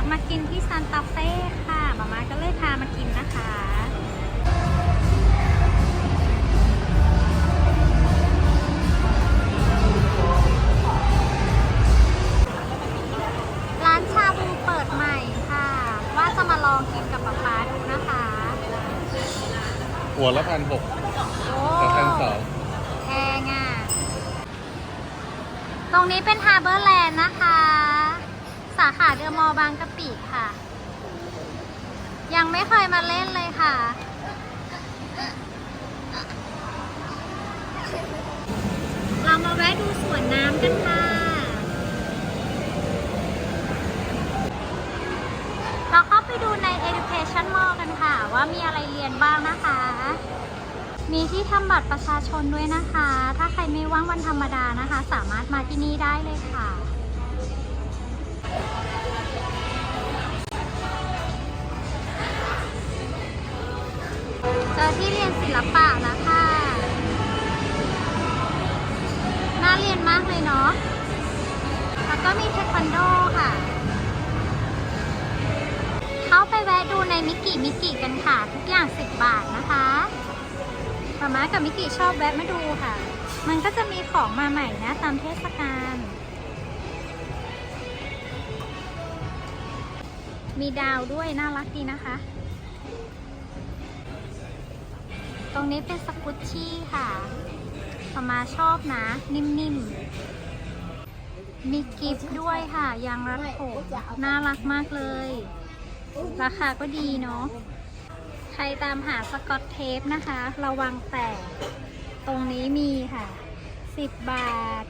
ากมากินที่ซานตาเฟ่ค่ะมาม่าก็เลยพามากินนะคะร้านชาบูเปิดใหม่ค่ะว่าจะมาลองกินกับป๊าป๊าดูนะคะหัวละพันหกโอ้กับพันสองแพงอะ ตรงนี้เป็นฮาร์เบอร์แลนด์นะคะ สาขาเดอะมอลล์บางกะปิค่ะ ยังไม่เคยมาเล่นเลยค่ะ เรามาแวะดูสวนน้ำกันค่ะ เราเข้าไปดูใน Education Mall กันค่ะ ว่ามีอะไรเรียนบ้างนะคะ มีที่ทำบัตรประชาชนด้วยนะคะ ถ้าใครไม่ว่างวันธรรมดานะคะ สามารถมาที่นี่ได้เลยค่ะ เจอที่เรียนศิลปะแล้วค่ะ น่าเรียนมากเลยเนาะ แล้วก็มีเทควันโดค่ะ เข้าไปแวะดูในมิกิมิกิกันค่ะ ทุกอย่าง 10 บาทนะคะมาม่ากับมิกิชอบแวะมาดูค่ะ มันก็จะมีของมาใหม่นะตามเทศก มีดาวด้วยน่ารักดีนะคะ ตรงนี้เป็นสกุชชี่ค่ะมาม่าชอบนะ นิ่มๆ มีกิฟต์ด้วยค่ะ ยางรัดผมน่ารักมากเลย ราคาก็ดีเนาะ ใครตามหาสกอตเทปนะคะ ระวังแตก ตรงนี้มีค่ะ 10 บาท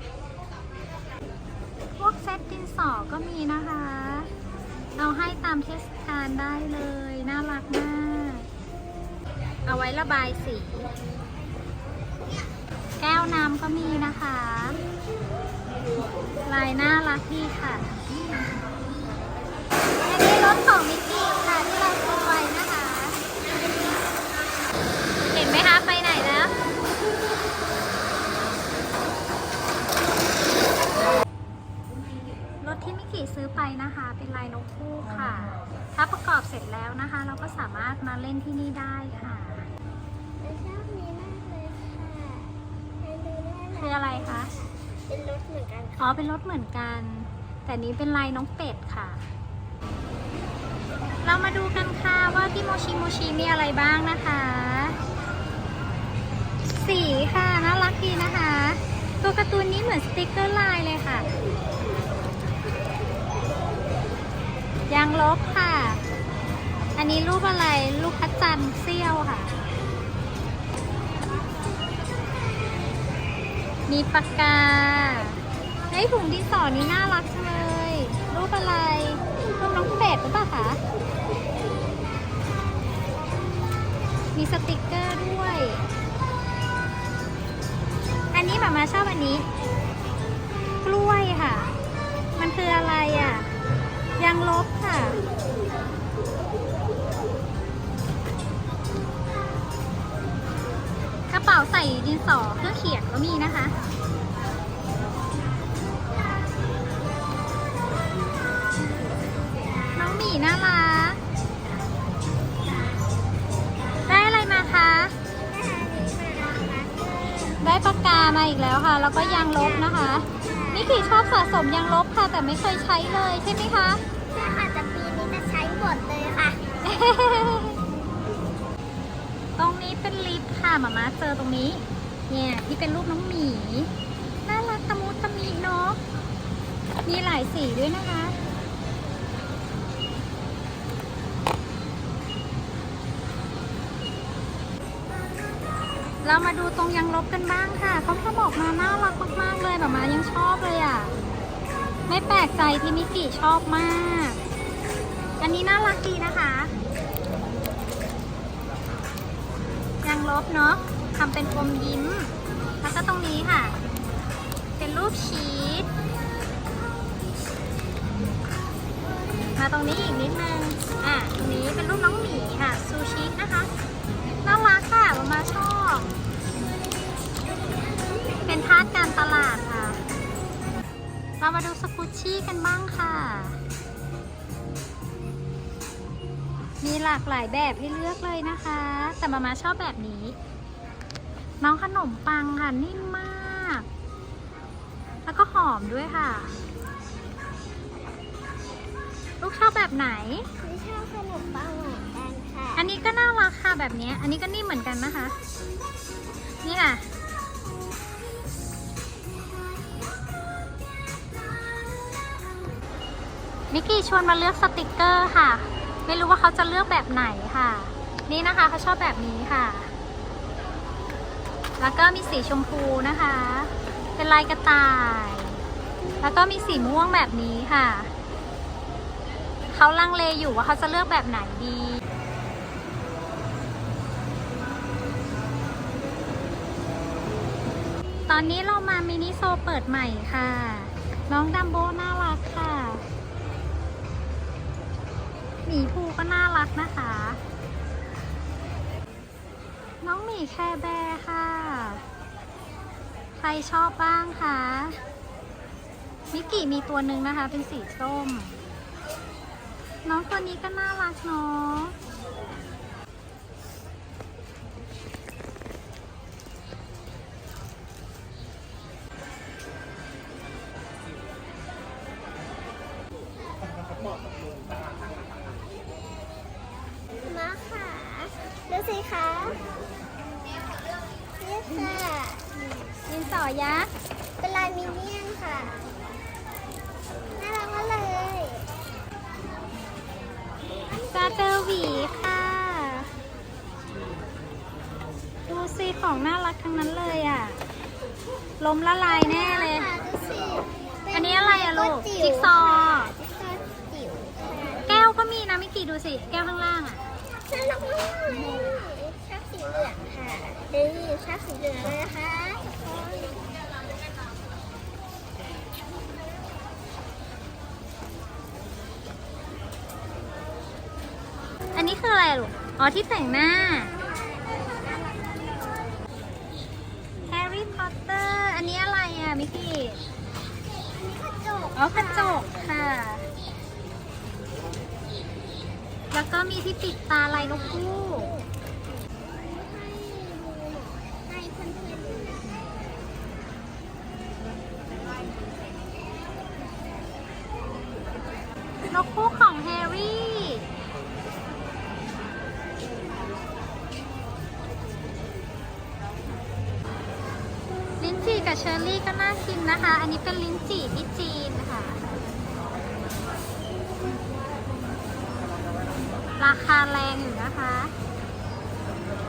พวกเซตดินสอก็มีนะคะ เอาให้ตามเทศกาลได้เลย น่ารักมาก เอาไว้ระบายสี แก้วน้ำก็มีนะคะ ลายน่ารักดีค่ะอันนี้รถของมิกกี้ค่ะที่เราซื้อไว้นะคะ เห็นไหมคะไปไหนแล้ว รถที่มิกกี้ซื้อไปนะคะ เป็นลายนกคู่ค่ะ ถ้าประกอบเสร็จแล้วนะคะ เราก็สามารถมาเล่นที่นี่ได้ค่ะชอบนี้มากเลยค่ะไปดูได้คืออะไรคะ เป็นรถเหมือนกันอ๋อ เป็นรถเหมือนกัน แต่นี้เป็นลายน้องเป็ดค่ะ เรามาดูกันค่ะว่าที่โมชิโมชิมีอะไรบ้างนะคะ สีค่ะ น่ารักดีนะคะ ตัวการ์ตูนนี้เหมือนสติกเกอร์ลายเลยค่ะ ยางลบค่ะ อันนี้รูปอะไร รูปพระจันทร์เสี้ยวค่ะ มีปากกาไอ้ยถุงดินสอนี้น่ารักจังเลย รูปอะไร รูปน้องเป็ดหรือเปล่าคะ มีสติกเกอร์ด้วย อันนี้หมามาชอบอันนี้ กล้วยค่ะ มันคืออะไรอะ ส่ดินสอเครื่องเขียนก็มีนะคะ น้องหมีน่ารักได้อะไรมาคะ ได้ปากกามาอีกแล้วค่ะ แล้วก็ยางลบนะคะนิกิชอบสะสมยางลบค่ะ แต่ไม่เคยใช้เลยใช่ไหมคะ ใช่ค่ะแต่ปีนี้จะใช้หมดเลยค่ะ ค่ะมามาเจอตรงนี้ เนี่ยที่เป็นรูปน้องหมี น่ารักตะมุตะมีเนาะมีหลายสีด้วยนะคะ เรามาดูตรงยังลบกันบ้างค่ะเขาทำออกมาน่ารักมากๆเลยแบบมายังชอบเลยอะ ไม่แปลกใจที่มิกิชอบมาก อันนี้น่ารักดีนะคะ ยัง ลบเนาะทำเป็นอมยิ้ม แล้วก็ตรงนี้ค่ะ เป็นรูปชีสมาตรงนี้อีกนิดนึง อะ ตรงนี้เป็นรูปน้องหมีค่ะ ซูชินะคะ น่ารักค่ะมามาชอบ เป็นทาสการตลาดค่ะ เรามาดูสกุชชี่กันบ้างค่ะ มีหลากหลายแบบให้เลือกเลยนะคะ แต่มามาชอบแบบนี้ น้องขนมปังค่ะ นิ่มมาก แล้วก็หอมด้วยค่ะ ลูกชอบแบบไหนหนูชอบขนมปังเหมือนกันค่ะ อันนี้ก็น่ารักค่ะแบบเนี้ยอันนี้ก็นิ่มเหมือนกันนะคะ นี่ค่ะมิกกี้ชวนมาเลือกสติกเกอร์ค่ะ ไม่รู้ว่าเขาจะเลือกแบบไหนค่ะ นี่นะคะเขาชอบแบบนี้ค่ะ แล้วก็มีสีชมพูนะคะ เป็นลายกระต่าย แล้วก็มีสีม่วงแบบนี้ค่ะ เขาลังเลอยู่ว่าเขาจะเลือกแบบไหนดีตอนนี้เรามามินิโซเปิดใหม่ค่ะ น้องดัมโบน่ารักค่ะ หมีภูก็น่ารักนะคะ น้องหมีแคร์แบร์ค่ะ ใครชอบบ้างคะมิกกี้มีตัวหนึ่งนะคะ เป็นสีส้ม น้องตัวนี้ก็น่ารักเนาะ ดูสิคะนี่ค่ะดินสอยักษ์เป็นลายมินเนี่ยนค่ะ น่ารักมากเลยซาเจอหวีค่ะ ดูสิของน่ารักทั้งนั้นเลยอะ ล้มละลายแน่เลย ค่ะดูสิเป็อันนี้อะไรอะลูกจิ๊จิ๊กซอว์จิ๊กซอว์จิ๋วค่ะแก้วก็มีนะมิกกี้ดูสิ แก้วข้างล่างอะ น่ารักมากเลยชอบสีเหลืองค่ะนี่ชอบสีเห ลืองเลยนะคะทุกคนอันนี้คืออะไรลูก อ๋อที่แต่งหน้าแฮร์รี่พอตเตอร์อันนี้อะไรอะมิกกี้กระจกอ๋อกระจกค่ะ แล้วก็มีที่ปิดตาลายนกคู่ ให้เพื่อนๆดูนะ น กคู่ของแฮร์รี่ ลิ้นจี่กับเชอร์รี่ก็น่ากินนะคะ อันนี้เป็นลิ้นจี่ที่จีนค่ะ ราคาแรงอยู่นะคะ